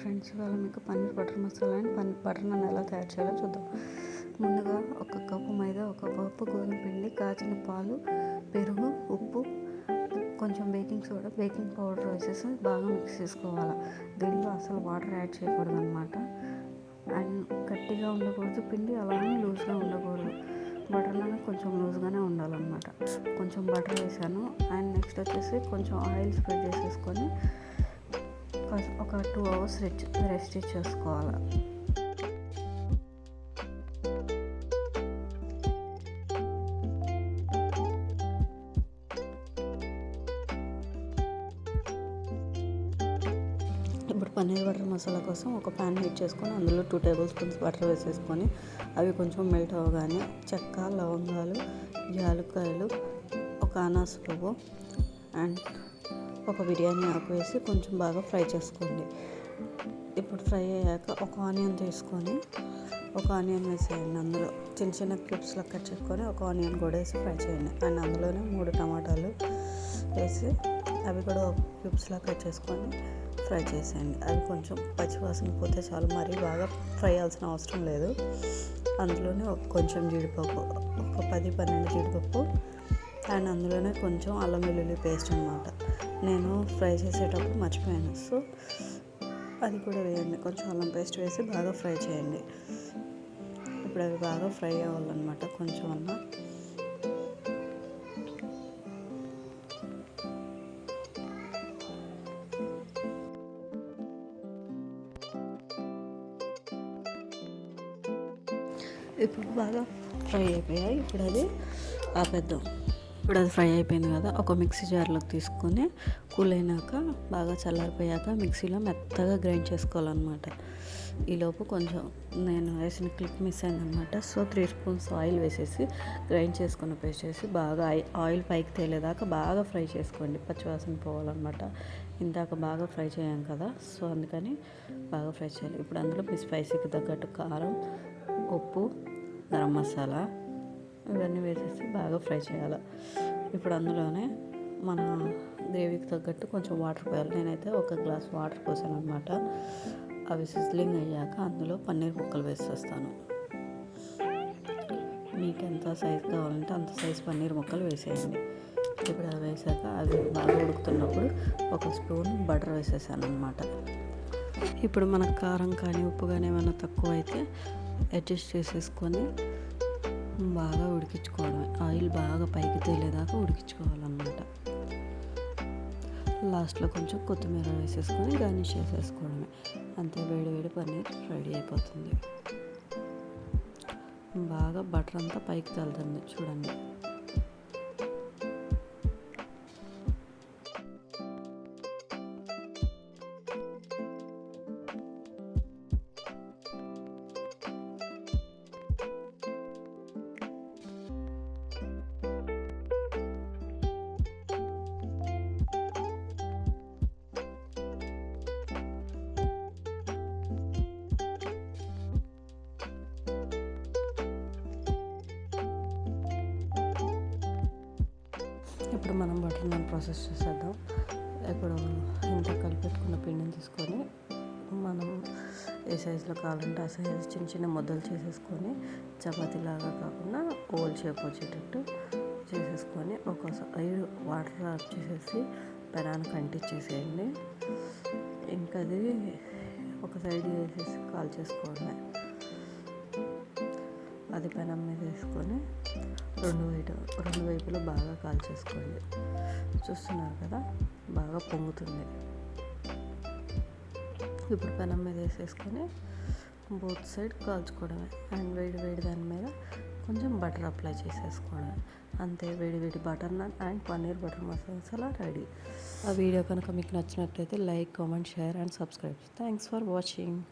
Friends ఇవాళ మీకు paneer butter masala and paneer butter నన్ను ఎలా తయారు చేయాలో చూద్దాం. ముందుగా ఒక కప్పు మైదా ఒక కప్పు గోధుమ పిండి కాచిన పాలు పెరుగు ఉప్పు కొంచెం బేకింగ్ సోడా బేకింగ్ పౌడర్ వేసేసి బాగా మిక్స్ చేసుకోవాలి. దీనిలో అసలు వాటర్ యాడ్ చేయకూడదు అనమాట అండ్ గట్టిగా ఉండకూడదు పిండి అలానే లూజ్గా ఉండకూడదు. బటర్ నాన్ కొంచెం లూజ్గానే ఉండాలన్నమాట. కొంచెం బటర్ వేసాను. అండ్ నెక్స్ట్ వచ్చేసి కొంచెం ఆయిల్ స్ప్రెడ్ చేసేసుకొని ఒక టూ అవర్స్ రెస్ట్ రెస్ట్ చేసుకోవాలి. ఇప్పుడు పన్నీర్ బటర్ మసాలా కోసం ఒక ప్యాన్ హీట్ చేసుకొని అందులో టూ టేబుల్ స్పూన్స్ బటర్ వేసేసుకొని అవి కొంచెం మెల్ట్ అవ్వగానే చెక్క లవంగాలు యాలక్కాయలు ఒక అనాస పువ్వు అండ్ ఒక బిర్యానీ ఆకు వేసి కొంచెం బాగా ఫ్రై చేసుకోండి. ఇప్పుడు ఫ్రై అయ్యాక ఒక ఆనియన్ తీసుకొని ఒక ఆనియన్ వేసేయండి అందులో. చిన్న చిన్న క్లిప్స్లో కట్ చేసుకొని ఒక ఆనియన్ కూడా వేసి ఫ్రై చేయండి. అండ్ అందులోనే మూడు టమాటాలు వేసి అవి కూడా ఒక క్లిప్స్లా కట్ చేసుకొని ఫ్రై చేసేయండి. అవి కొంచెం పచ్చివాసన పోతే చాలు. మరీ బాగా ఫ్రై అవ్వాల్సిన అవసరం లేదు. అందులోనే ఒక కొంచెం జీడిపప్పు ఒక పది పన్నెండు జీడిపప్పు అండ్ అందులోనే కొంచెం అల్లం వెల్లుల్లి పేస్ట్ అనమాట నేను ఫ్రై చేసేటప్పుడు మర్చిపోయాను. సో అది కూడా వేయండి. కొంచెం అల్లం పేస్ట్ వేసి బాగా ఫ్రై చేయండి. ఇప్పుడు అవి బాగా ఫ్రై అవ్వాలన్నమాట కొంచెం అన్న. ఇప్పుడు బాగా ఫ్రై అయిపోయాయి. ఇప్పుడు అది ఆపేద్దాం. ఇప్పుడు అది ఫ్రై అయిపోయింది కదా ఒక మిక్సీ జార్లోకి తీసుకొని కూల్ అయినాక బాగా చల్లారిపోయాక మిక్సీలో మెత్తగా గ్రైండ్ చేసుకోవాలన్నమాట. ఈలోపు కొంచెం నేను వేసిన క్లిప్ మిస్ అయిందనమాట సో త్రీ స్పూన్స్ ఆయిల్ వేసేసి గ్రైండ్ చేసుకున్న పేస్ట్ చేసి బాగా ఆయిల్ పైకి తేలేదాకా బాగా ఫ్రై చేసుకోండి. పచ్చివాసన పోవాలన్నమాట. ఇందాక బాగా ఫ్రై చేయాం కదా సో అందుకని బాగా ఫ్రై చేయాలి. ఇప్పుడు అందులో మీ స్పైసీకి తగ్గట్టు కారం ఉప్పు గరం మసాలా ఇవన్నీ వేసేసి బాగా ఫ్రై చేయాలి. ఇప్పుడు అందులోనే మన గ్రేవీకి తగ్గట్టు కొంచెం వాటర్ పోయాలి. నేనైతే ఒక గ్లాస్ వాటర్ పోసాను అనమాట అవి సిజ్లింగ్ అయ్యాక అందులో పన్నీర్ ముక్కలు వేసేస్తాను. మీకు ఎంత సైజ్ కావాలంటే అంత సైజ్ పన్నీర్ ముక్కలు వేసేయండి. ఇప్పుడు అవి వేసాక అవి బాగా ఉడుకుతున్నప్పుడు ఒక స్పూన్ బటర్ వేసేసాను అనమాట ఇప్పుడు మనకు కారం కానీ ఉప్పు కానీ ఏమైనా తక్కువ అయితే అడ్జస్ట్ చేసేసుకొని బాగా ఉడికించుకోవడమే. ఆయిల్ బాగా పైకి తేలేదాకా ఉడికించుకోవాలన్నమాట. లాస్ట్లో కొంచెం కొత్తిమీర వేసేసుకొని గార్నిష్ చేసేసుకోవడమే. అంతే వేడి వేడి పన్నీర్ రెడీ అయిపోతుంది. బాగా బటర్ అంతా పైకి తేలుతుంది చూడండి. ఇప్పుడు మనం బటర్ నాన్ ప్రాసెస్ చేసేద్దాం. ఇప్పుడు ఇంత కలిపెట్టుకున్న పిండిని తీసుకొని మనం ఏ సైజులో కావాలంటే ఆ సైజు చిన్న చిన్న ముద్దలు చేసేసుకొని చపాతీలాగా కాకుండా ఓల్ షేప్ వచ్చేటట్టు చేసేసుకొని ఒక సైడ్ వాటర్ ఆఫ్ చేసేసి పెనానికి అంటించేసేయండి ఇంకా అది ఒక సైడ్ వేసేసి కాల్ చేసుకోవడమే అది పెనం మీద వేసుకొని రెండు వైపు రెండు వైపులు బాగా కాల్చేసుకోండి. చూస్తున్నారు కదా? బాగా పొంగుతుంది. ఇప్పుడు పెనం మీద వేసేసుకొని బోత్ సైడ్ కాల్చుకోవడమే. అండ్ వేడి వేడి దాని మీద కొంచెం బటర్ అప్లై చేసేసుకోవడమే. అంతే వేడి వేడి butter naan and paneer butter masala ready. ఆ వీడియో కనుక మీకు నచ్చినట్లయితే like comment share and subscribe. Thanks for watching.